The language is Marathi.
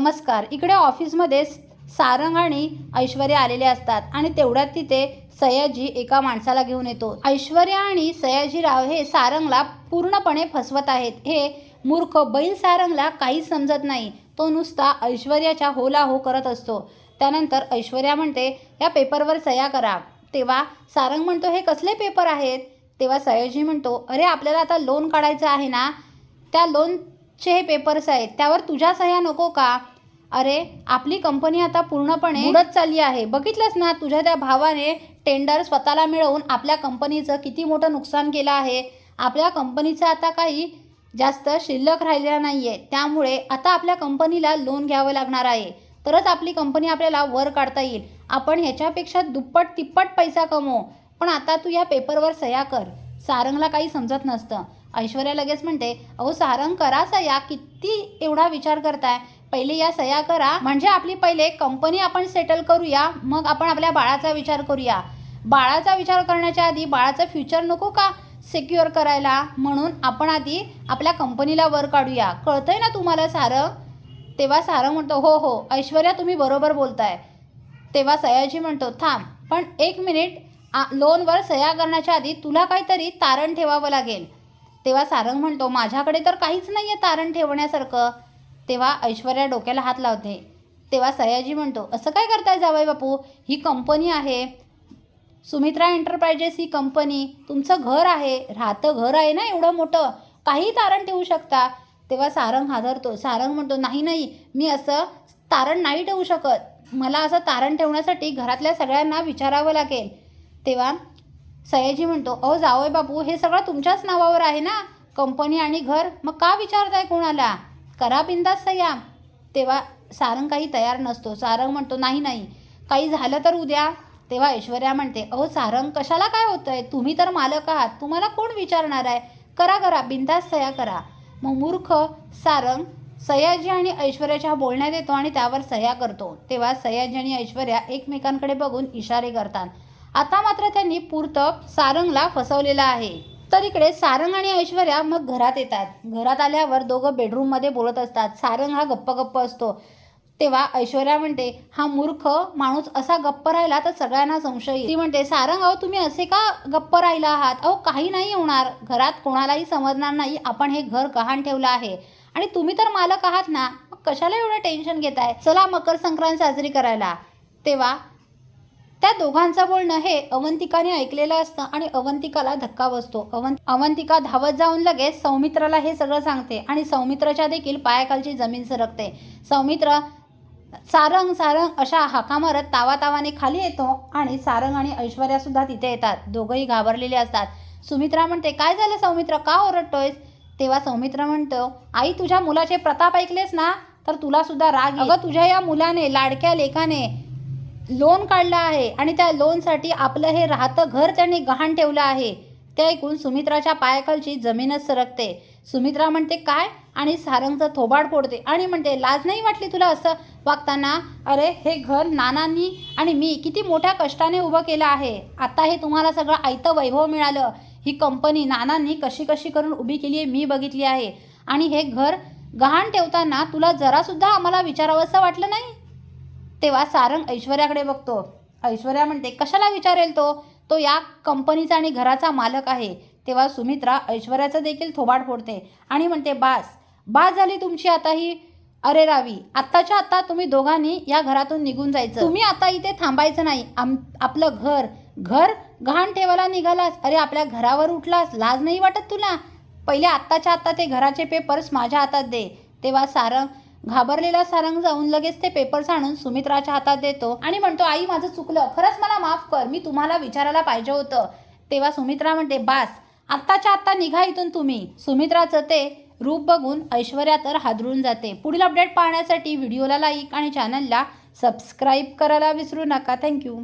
नमस्कार. इकडे ऑफिसमध्ये सारंग आणि ऐश्वर्या आलेले असतात आणि तेवढ्यात तिथे सयाजी एका माणसाला घेऊन येतो. ऐश्वर्या आणि सयाजीराव हे सारंगला पूर्णपणे फसवत आहेत. हे मूर्ख बैल सारंगला काहीच समजत नाही. तो नुसता ऐश्वर्याच्या होला हो करत असतो. त्यानंतर ऐश्वर्या म्हणते या पेपरवर सह्या करा. तेव्हा सारंग म्हणतो हे कसले पेपर आहेत? तेव्हा सयाजी म्हणतो अरे आपल्याला आता लोन काढायचं आहे ना? त्या लोनचे हे पेपर्स आहेत. त्यावर तुझ्या सह्या नको का? अरे आपली कंपनी आता पूर्णपणे उडत चालली आहे. बघितलंच ना तुझ्या त्या भावाने टेंडर स्वतःला मिळवून आपल्या कंपनीचं किती मोठं नुकसान केलं आहे. आपल्या कंपनीचं आता काही जास्त शिल्लक राहिलेला नाही आहे त्यामुळे आता आपल्या कंपनीला लोन घ्यावं लागणार आहे. तरच आपली कंपनी आपल्याला वर काढता येईल. आपण ह्याच्यापेक्षा दुप्पट तिप्पट पैसा कमवू. पण आता तू या पेपरवर सह्या कर. सारंगला काही समजत नसतं. ऐश्वर्या लगेच म्हणते अहो सारंग करा सह्या. किती एवढा विचार करताय. पहिले या सह्या करा. म्हणजे आपली पहिले कंपनी आपण सेटल करूया मग आपण आपल्या बाळाचा विचार करूया. बाळाचा विचार करण्याच्या आधी बाळाचं फ्युचर नको का? सिक्युअर करायला. म्हणून आपण आधी आपल्या कंपनीला वर काढूया. कळतंय ना तुम्हाला सारं? तेव्हा सारं म्हणतो हो हो ऐश्वर्या तुम्ही बरोबर बोलताय. तेव्हा सयाजी म्हणतो थांब पण एक मिनिट आ लोनवर सह्या करण्याच्या आधी तुला काहीतरी तारण ठेवावं लागेल. तेव्हा सारंग म्हणतो माझ्याकडे तर काहीच नाही आहे तारण ठेवण्यासारखं. तेव्हा ऐश्वर्या डोक्याला हात लावते. तेव्हा सयाजी म्हणतो असं काय करताय जावई बापू? ही कंपनी आहे. सुमित्रा एंटरप्राइजेस ही कंपनी. तुमचं घर आहे. राहतं घर आहे ना एवढं मोठं? काही तारण ठेवू शकता? तेव्हा सारंग हादरतो. सारंग म्हणतो नाही नाही. मी असं तारण नाही ठेवू शकत. मला असं तारण ठेवण्यासाठी घरातल्या सगळ्यांना विचारावं लागेल. तेव्हा सयाजी म्हणतो अहो जावय बापू हे सगळं तुमच्याच नावावर आहे ना? कंपनी आणि घर? मग का विचारताय कोणाला? करा बिंदास सह्या. तेव्हा सारंग काही तयार नसतो. सारंग म्हणतो नाही नाही. काही झालं तर उद्या. तेव्हा ऐश्वर्या म्हणते अहो सारंग कशाला काय होतंय? तुम्ही तर मालक आहात. तुम्हाला कोण विचारणार आहे? करा करा. बिंदास सह्या करा. मग मूर्ख सारंग सयाजी आणि ऐश्वर्याच्या बोलण्यात येतो आणि त्यावर सह्या करतो. तेव्हा सयाजी आणि ऐश्वर्या एकमेकांकडे बघून इशारे करतात. आता मात्र त्यांनी पुरतं सारंगला फसवलेलं आहे. तर इकडे सारंग आणि ऐश्वर्या मग घरात येतात. घरात आल्यावर दोघं बेडरूममध्ये बोलत असतात. सारंग हा गप्प गप्प असतो. तेव्हा ऐश्वर्या म्हणते हा मूर्ख माणूस असा गप्प राहिला तर सगळ्यांना संशय ती म्हणते सारंग अहो तुम्ही असे का गप्प राहिला आहात? अहो काही नाही होणार. घरात कोणालाही समजणार नाही. आपण हे घर गहाण ठेवलं आहे. आणि तुम्ही तर मालक आहात ना. मग कशाला एवढं टेन्शन घेताय? चला मकर संक्रांत साजरी करायला. तेव्हा त्या दोघांचं बोलणं हे अवंतिकाने ऐकलेलं असतं आणि अवंतिकाला धक्का बसतो. अवं अवंतिका धावत जाऊन लगेच सौमित्राला हे सगळं सांगते आणि सौमित्राच्या देखील पायाखालची जमीन सरकते. सौमित्र सारंग सारंग अशा हाका मारत तावातावाने खाली येतो आणि सारंग आणि ऐश्वर्या सुद्धा तिथे येतात. दोघंही घाबरलेले असतात. सुमित्रा म्हणते काय झालं सौमित्र? का ओरडतोयस? तेव्हा सौमित्र म्हणतो आई तुझ्या मुलाचे प्रताप ऐकलेस ना? तर तुला सुद्धा राग अगं तुझ्या या मुलाने लाडक्या लेखाने लोन काढलं आहे आणि त्या लोनसाठी आपलं हे राहतं घर त्यांनी गहाण ठेवलं आहे. ते ऐकून सुमित्राच्या पायाखालची जमीनच सरकते. सुमित्रा म्हणते काय? आणि सारंगचं थोबाड फोडते आणि म्हणते लाज नाही वाटली तुला असं? वागताना अरे हे घर नानांनी आणि मी किती मोठ्या कष्टाने उभं केलं आहे. आता हे तुम्हाला सगळं आयतं वैभव मिळालं. ही कंपनी नानांनी कशी कशी करून उभी केली आहे मी बघितली आहे. आणि हे घर गहाण ठेवताना तुला जरासुद्धा आम्हाला विचारावंसं वाटलं नाही? तेव्हा सारंग ऐश्वर्याकडे बघतो. ऐश्वर्या म्हणते कशाला विचारेल तो? तो या कंपनीचा आणि घराचा मालक आहे. तेव्हा सुमित्रा ऐश्वर्याचं देखील थोबाड फोडते आणि म्हणते बास बास झाली तुमची आता ही अरे रावी आत्ताच्या आत्ता तुम्ही दोघांनी या घरातून निघून जायचं. तुम्ही आता इथे थांबायचं नाही. आम आपलं घर घर घाण ठेवायला निघालास. अरे आपल्या घरावर उठलास. लाज नाही वाटत तुला? पहिले आत्ताच्या आत्ता ते घराचे पेपर्स माझ्या हातात दे. तेव्हा सारंग घाबरलेला सारंग जाऊन लगेच ते पेपर्स आणून सुमित्राच्या हातात देतो आणि म्हणतो आई माझं चुकलं. खरंच मला माफ कर. मी तुम्हाला विचारायला पाहिजे होतं. तेव्हा सुमित्रा म्हणते बास आत्ताच्या आत्ता निघा इथून तुम्ही. सुमित्राचं ते रूप बघून ऐश्वर्या तर हादरून जाते. पुढील अपडेट पाहण्यासाठी व्हिडिओला लाईक आणि चॅनलला सबस्क्राईब करायला विसरू नका. थँक्यू